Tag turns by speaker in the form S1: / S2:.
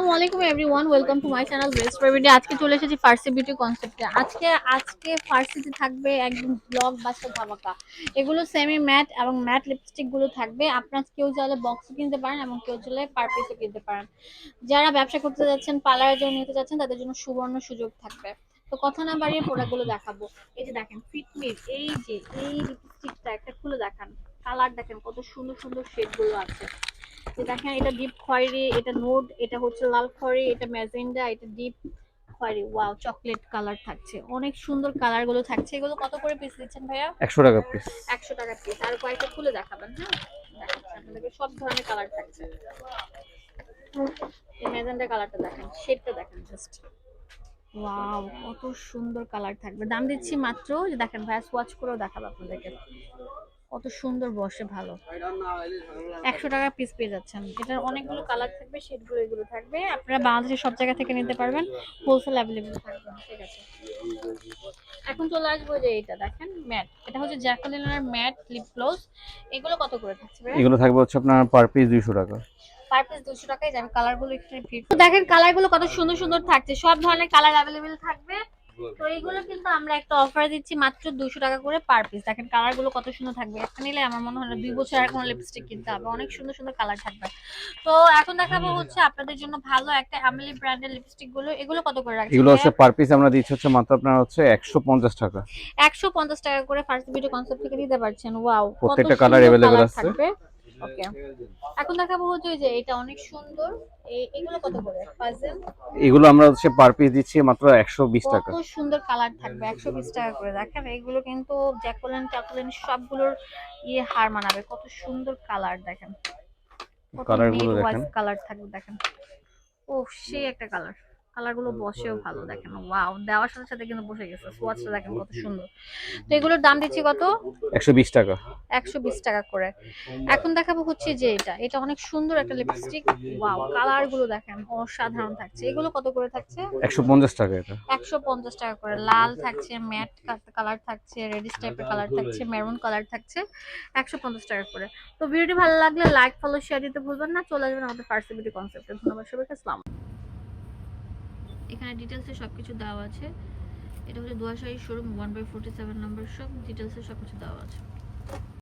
S1: আসসালামু আলাইকুম everyone welcome to my channel best favourite আজকে চলে এসেছি ফার্সি বিউটি কনসেপ্টে আজকে আজকে ফার্সিতে থাকবে একদম ব্লগ বাস্টার ধামাকা এগুলো সেমি ম্যাট এবং ম্যাট লিপস্টিকগুলো থাকবে। আপনার কেউ চাইলে বক্সও কিনতে পারেন এবং কেউ চাইলে পার পিসও কিনতে পারেন। যারা ব্যবসা করতে যাচ্ছেন পার্লারের জন্য নিতে যাচ্ছেন, তাদের জন্য সুবর্ণ সুযোগ থাকবে। তো কথা না বাড়িয়ে প্রোডাক্টগুলো দেখাবো। এই যে দেখেন ফিটমিট এই যে, এই লিপস্টিকটা একটা খুলে দেখান। কালার দেখেন, কত সুন্দর সুন্দর শেডগুলো আছে। দেখেন এটা ডিপ খয়েরি এটা নোট এটা হচ্ছে লাল খয়েরি এটা ম্যাজেন্ডা এটা ডিপ খয়েরি। ওয়াও চকলেট কালার থাকছে। অনেক সুন্দর কালারগুলো থাকছে। এগুলো কত করে পিস দিচ্ছেন ভাইয়া?
S2: একশো টাকা পিস
S1: একশো টাকা পিস আর কয়েকটা খুলে দেখাবেন হ্যাঁ? দেখাচ্ছি আপনাদেরকে। সব ধরনের কালার থাকছে। এই ম্যাজেন্ডা কালারটা দেখেন শেডটা দেখেন জাস্ট ওয়াও কত সুন্দর কালার থাকবে। দাম দিচ্ছি মাত্র দেখেন ভাইয়া সোয়াচ করেও দেখাবো আপনাদেরকে। কত সুন্দর বসে ভালো। একশো টাকা পিস পেয়ে যাচ্ছেন। এটার অনেকগুলো কালার থাকবে শেডগুলো এগুলো থাকবে। আপনারা বাংলাদেশের সব জায়গা থেকে নিতে পারবেন হোলসেল অ্যাভেলেবেল থাকবে। ঠিক আছে। এখন চলে আসব যে এটা দেখেন ম্যাট এটা হচ্ছে জ্যাকলিনার ম্যাট লিপ গ্লোস এগুলো কত করে থাকছে
S2: এগুলো থাকবে হচ্ছে আপনার পার পিস দুইশো টাকা।
S1: পার পিস দুশো টাকায় যাবে কালারগুলো একটু দেখেন কালারগুলো কত সুন্দর সুন্দর থাকছে। সব ধরনের কালার অ্যাভেলেবেল থাকবে। তো এইগুলো কিন্তু আমরা একটা অফার দিচ্ছি মাত্র দুশো টাকা করে পার পিস দেখেন কালারগুলো কত সুন্দর থাকবে। একটা নিলে আমার মনে হয় দুই বছর আর কোনো লিপস্টিক কিনতে হবে। অনেক সুন্দর সুন্দর কালার থাকবে। তো এখন দেখাবো হচ্ছে আপনাদের জন্য ভালো একটা অ্যামিলি ব্র্যান্ডের লিপস্টিকগুলো। এগুলো কত করে রাখছি
S2: এগুলো হচ্ছে পার পিস আমরা দিচ্ছি হচ্ছে মাত্র আপনার হচ্ছে একশো পঞ্চাশ টাকা।
S1: একশো পঞ্চাশ টাকা করে ফার্স্ট ভিডিও কনসেপ্ট থেকে দিতে পারছেন। ওয়াও
S2: প্রত্যেকটা colour available আছে।
S1: ওকে এখন দেখাবো হচ্ছে ওই যে এটা অনেক সুন্দর। এগুলো কত করে? পাজেল
S2: এগুলো আমরা হচ্ছে পার পিস দিচ্ছি মাত্র একশো বিশ টাকা।
S1: কত সুন্দর কালার থাকবে একশো বিশ টাকা করে দেখেন এগুলো কিন্তু জ্যাকোলেন ট্যাকোলেন সবগুলোর ইয়ে হার মানাবে। কত সুন্দর কালার দেখেন।
S2: Colour গুলো দেখেন।
S1: কালার থাকবে দেখেন। ও সেই একটা কালার কালারগুলো বসেও ভালো দেখেন। ওয়াও দেওয়ার সাথে সাথে কিন্তু বসে গেছে। সোয়াচটা দেখেন কত সুন্দর। তো এগুলোর দাম দিচ্ছি কত?
S2: একশো বিশ টাকা।
S1: একশো বিশ টাকা করে। এখন দেখাবো হচ্ছে যে এটা। এটা অনেক সুন্দর একটা লিপস্টিক ওয়াও কালারগুলো দেখেন অসাধারণ থাকছে। এগুলো কত করে থাকছে?
S2: একশো পঞ্চাশ টাকা এটা।
S1: একশো পঞ্চাশ টাকা করে। লাল থাকছে ম্যাট কালার থাকছে রেডিশ টাইপের কালার থাকছে মেরুন কালার থাকছে। একশো পঞ্চাশ টাকা করে। তো ভিডিওটি ভালো লাগলে লাইক ফলো শেয়ার দিতে ভুলবেন না। চলে আসবেন আমাদের ফার্স্ট বিউটি কনসেপ্টে ধন্যবাদ সবাইকে। আসসালাম এখানে ডিটেলসে সব কিছু দেওয়া আছে। এটা হচ্ছে দুয়াশাহী showroom one by forty seven number সব ডিটেলসে সব কিছু দেওয়া আছে।